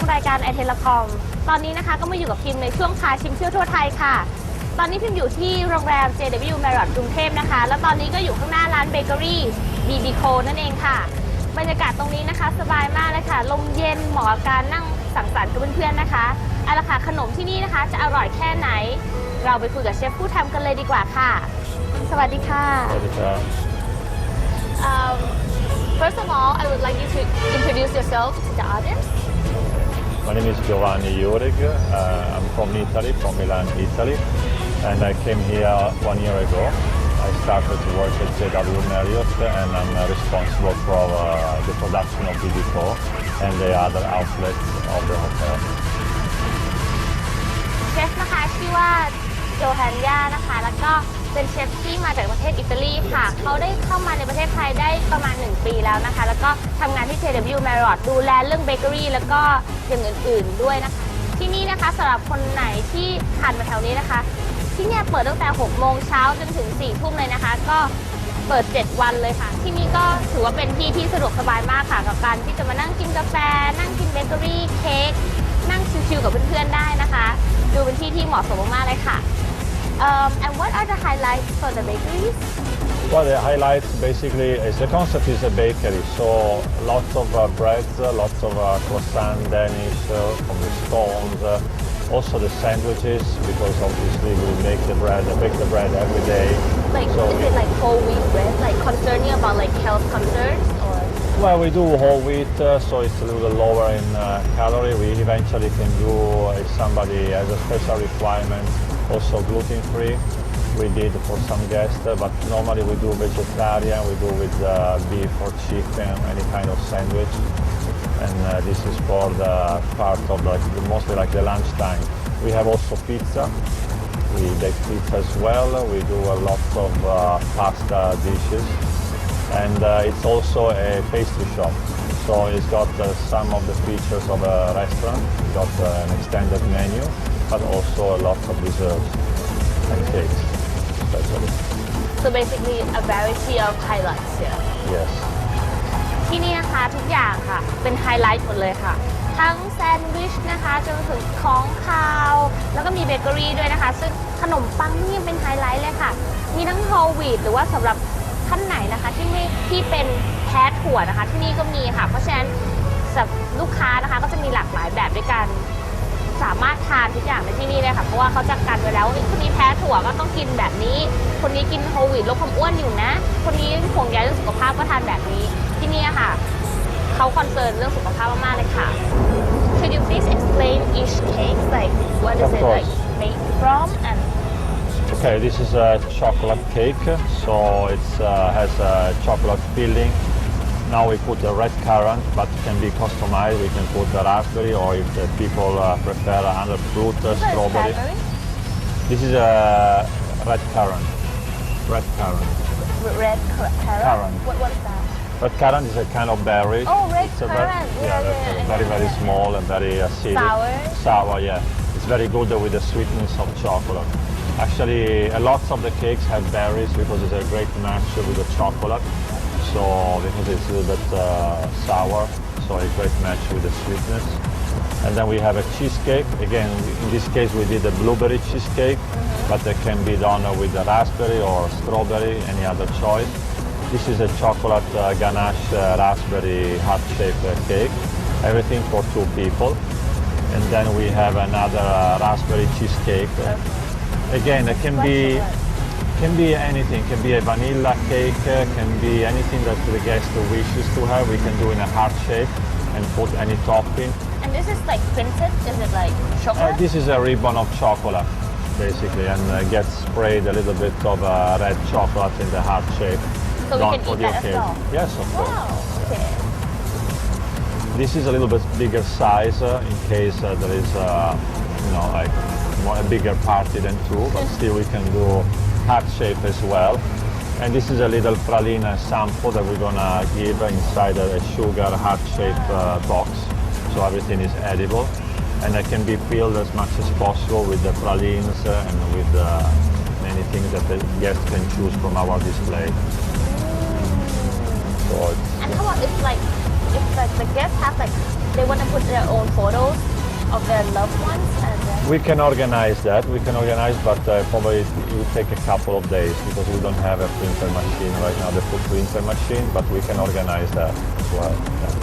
มรายการไอเทเลคอม ตอนนี้นะคะก็มาอยู่กับพิมพ์ในช่วงพาชิมเที่ยวทั่วไทยค่ะ ตอนนี้พิมพ์อยู่ที่โรงแรม JW Marriott กรุงเทพนะคะ แล้วตอนนี้ก็อยู่ข้างหน้าร้านเบเกอรี่ BB Co นั่นเองค่ะ บรรยากาศตรงนี้นะคะสบายมากเลยค่ะ ลมเย็นเหมาะกับการนั่งสังสรรค์กับเพื่อนๆนะคะเอาละค่ะขนมที่นี่นะคะจะอร่อยแค่ไหน เราไปคุยกับเชฟผู้ทำกันเลยดีกว่าค่ะ สวัสดีค่ะ Um, first of all, I would like you to introduce yourself to the audience. My name is Giovanni Jurig. Uh, I'm from Italy, from Milan, Italy, and I came here one year ago. I started to work at JW Marriott, and I'm uh, responsible for uh, the production of BBCO and the other outlets of the hotel. เชฟนะคะชื่อว่าโจฮันยานะคะ แล้วก็ เป็นเชฟที่มาจากประเทศอิตาลีค่ะ เขาได้เข้ามาในประเทศไทยได้ประมาณ 1 ปีแล้วนะคะ แล้วก็ทำงานที่ JW Marriott ดูแลเรื่องเบเกอรี่แล้วก็อย่างอื่นๆด้วยนะคะ ที่นี่นะคะสำหรับคนไหนที่ผ่านมาแถวนี้นะคะ ที่เนี่ยเปิดตั้งแต่ 6 โมงเช้าจนถึง 4 ทุ่มเลยนะคะ ก็เปิด 7 วันเลยค่ะ ที่นี่ก็ถือว่าเป็นที่ที่สะดวกสบายมากค่ะ กับการที่จะมานั่งกินกาแฟ นั่งกินเบเกอรี่เค้กนั่งชิลๆกับเพื่อนๆได้นะคะ ดูเป็นที่ที่เหมาะสมมากๆเลยค่ะ um, and what are the highlights for the bakeries Well, the highlights basically is the concept is a bakery, so lots of uh, breads, uh, lots of uh, croissant, Danish uh, from the stones, uh, also the sandwiches because obviously we make the bread, bake the bread every day. like So is we- it like whole wheat bread like concerning about like health concerns or Well, we do whole wheat, uh, so it's a little lower in uh, calorie. We eventually can do, if somebody has a special requirement, also gluten free. We did for some guests, uh, but normally we do vegetarian. We do with uh, beef or chicken, any kind of sandwich. And uh, this is for the part of like mostly like the lunchtime. We have also pizza. We bake pizza as well. We do a lot of pasta dishes and it's also a pastry shop. So it's got uh, some of the features of a restaurant. It's got uh, an extended menu, but also a lot of desserts and cakes, especially. so basically a variety of highlights here Yes. ที่นี่นะคะทุกอย่างค่ะเป็นไฮไลท์หมดเลยค่ะ ทั้งแซนด์วิชนะคะจนถึงของคาว แล้วก็มีเบเกอรี่ด้วยนะคะ ซึ่งขนมปังนี่ยังเป็นไฮไลท์เลยค่ะ มีทั้งโฮลวีตหรือว่าสำหรับท่านไหนนะคะที่ไม่ที่เป็นแพ้ถั่วนะคะ ที่นี่ก็มีค่ะ เพราะฉะนั้นสำหรับลูกค้านะคะก็จะมีหลากหลายแบบด้วยกัน สามารถทานทุกอย่างในที่นี่เลยค่ะ เพราะว่าเขาจะกันไว้แล้วว่าคนนี้แพ้ถั่วก็ต้องกินแบบนี้ คนนี้กินโควิดลดความอ้วนอยู่นะ คนนี้ห่วงใยเรื่องสุขภาพก็ทานแบบนี้ ที่นี่ค่ะเขาคอนเซิร์นเรื่องสุขภาพมากๆเลยค่ะ Could you please explain each cake like what is Of it like course. made from and Okay, this is a chocolate cake, so it uh, has a chocolate filling. Now we put the red currant, but it can be customized. We can put the raspberry, or if the people uh, prefer another fruit, uh, strawberry. This is a red currant. Red currant. red cur- carrot. Currant. What what is that? Red currant is a kind of berry. Oh, red It's a currant. Yeah, yeah, yeah, yeah, very very small and very acidic. Sour. Sour, yeah. It's very good with the sweetness of chocolate. Actually, a lot of the cakes have berries because it's a great match with the chocolate. So because it's a little bit uh, sour, so a great match with the sweetness. And then we have a cheesecake. Again, in this case we did a blueberry cheesecake, but it can be done with the raspberry or strawberry, any other choice. This is a chocolate uh, ganache uh, raspberry heart-shaped uh, cake. Everything for two people. And then we have another uh, raspberry cheesecake. Again, it can be can be anything. Can be a vanilla cake. uh, Can be anything that the guest wishes to have. We can do in a heart shape and put any topping. And this is like printed. Is it like Uh, chocolate? this is a ribbon of chocolate, basically, and uh, gets sprayed a little bit of uh, red chocolate in the heart shape. So we can eat that as well? Yes, of course. wow. Okay. This is a little bit bigger size uh, in case uh, there is, uh, you know, like more, a bigger party than two, but still we can do heart shape as well. And this is a little pralina sample that we're gonna give inside a, a sugar heart shape uh, box, so everything is edible. And it can be filled as much as possible with the pralines and with uh, many things that the guests can choose from our display. So it's, And how about if like if like the guests have like they want to put their own photos of their loved ones and then We can organize that. We can organize, but uh, probably it will take a couple of days because we don't have a printer machine right now, the full printer machine. But we can organize that as well. Yeah.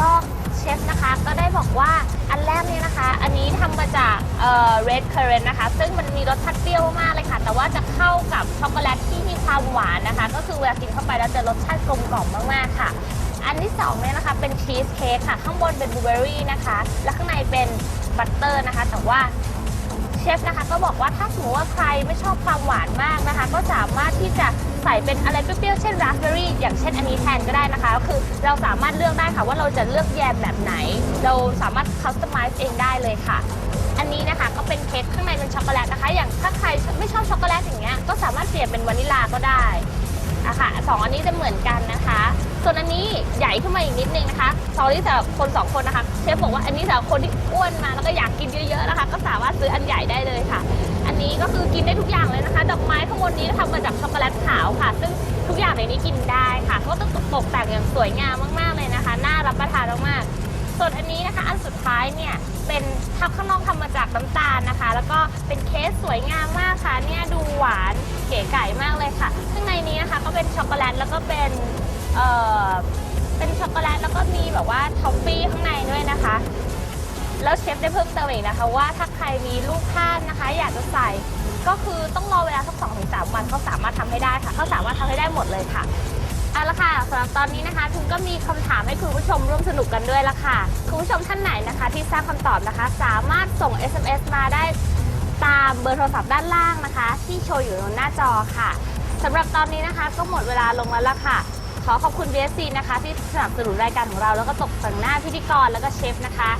ก็เชฟนะคะก็ได้บอกว่าอันแรกเนี่ยนะคะ อันนี้ทำมาจากเอ่อ red currant นะคะ ซึ่งมันมีรสชาติเปรี้ยวมากเลยค่ะ แต่ว่าจะเข้ากับช็อกโกแลตที่มีความหวานนะคะ ก็คือเวลากินเข้าไปแล้วจะรสชาติกลมกล่อมมากๆค่ะ อันที่สองเนี่ยนะคะเป็นชีสเค้กค่ะ ข้างบนเป็นบลูเบอรี่นะคะ และข้างในเป็นบัตเตอร์นะคะ แต่ว่าเชฟนะคะก็บอกว่าถ้าสมมติว่าใครไม่ชอบความหวานมากนะคะ ก็สามารถที่จะใส่เป็นอะไรเปรี้ยวๆเช่นราสเบอรี่อย่างเช่นอันนี้แทนก็ได้นะคะก็คือเราสามารถเลือกได้ค่ะว่าเราจะเลือกแยมแบบไหน เราสามารถคัสตอมไมซ์เองได้เลยค่ะ อันนี้นะคะก็เป็นเค้กข้างในเป็นช็อกโกแลตนะคะ อย่างถ้าใครไม่ชอบช็อกโกแลตอย่างเงี้ยก็สามารถเปลี่ยนเป็นวานิลาก็ได้ อะค่ะสองอันนี้จะเหมือนกันนะคะ ส่วนอันนี้ใหญ่ขึ้นมาอีกนิดนึงนะคะสองนี้สำหรับคนสองคนนะคะเชฟบอกว่าอันนี้สำหรับคนที่อ้วนมาแล้วก็อยากกินเยอะๆนะคะ ก็สามารถซื้ออันใหญ่ได้เลยค่ะ อันนี้ก็คือกินได้ทุกอย่างเลยนะคะดอกไม้ข้างบนนี้ทำมาจากช็อกโกแลตขาวค่ะ ซึ่งทุกอย่างในนี้กินได้ค่ะ ก็ต้องตกแต่งอย่างสวยงามมากๆเลยนะคะ น่ารับประทานมากๆ ส่วนอันนี้นะคะ อันสุดท้ายเนี่ยเป็นทับข้างนอกทำมาจากน้ำตาลนะคะ แล้วก็เป็นเคสสวยงามมากค่ะเนี่ยดูหวานเก๋ไก่มากเลยค่ะข้างในนี้นะคะก็เป็นช็อกโกแลตแล้วก็เป็นเอ่อเป็นช็อกโกแลตแล้วก็มีแบบว่าท็อฟฟี่ข้างในด้วยนะคะ แล้วเชฟได้เพิ่มเติมอีกนะคะว่าถ้าใครมีลูกค้านนะคะ อยากจะใส่ก็คือต้องรอเวลาสักสองถึงสามวันเขาสามารถทำให้ได้ค่ะเขาสามารถทำให้ได้หมดเลยค่ะ เอาละค่ะสำหรับตอนนี้นะคะทุนก็มีคำถามให้คุณผู้ชมร่วมสนุกกันด้วยละค่ะ คุณผู้ชมท่านไหนนะคะ ที่ทราบคำตอบนะคะ สามารถส่ง SMS มาได้ตามเบอร์โทรศัพท์ด้านล่างนะคะ ที่โชว์อยู่บนหน้าจอค่ะสำหรับตอนนี้นะคะ ก็หมดเวลาลงแล้วละค่ะ ขอขอบคุณ BSC นะคะ ที่สนับสนุนรายการของเรา แล้วก็ตกแต่งหน้าพิธีกรแล้วก็เชฟนะคะ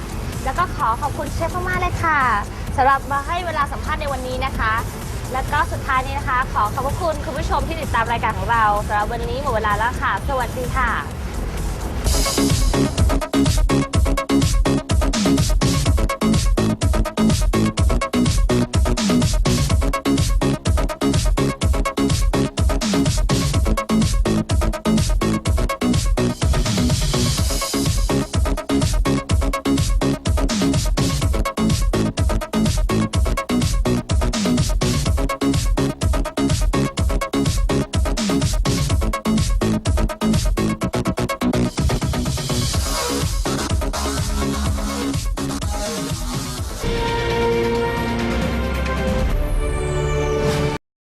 แล้วก็ขอขอบคุณเชฟมากๆเลยค่ะสำหรับมาให้เวลาสัมภาษณ์ในวันนี้นะคะ แล้วก็สุดท้ายนี้นะคะ ขอขอบพระคุณคุณผู้ชมที่ติดตามรายการของเราสำหรับวันนี้หมดเวลาแล้วค่ะ สวัสดีค่ะ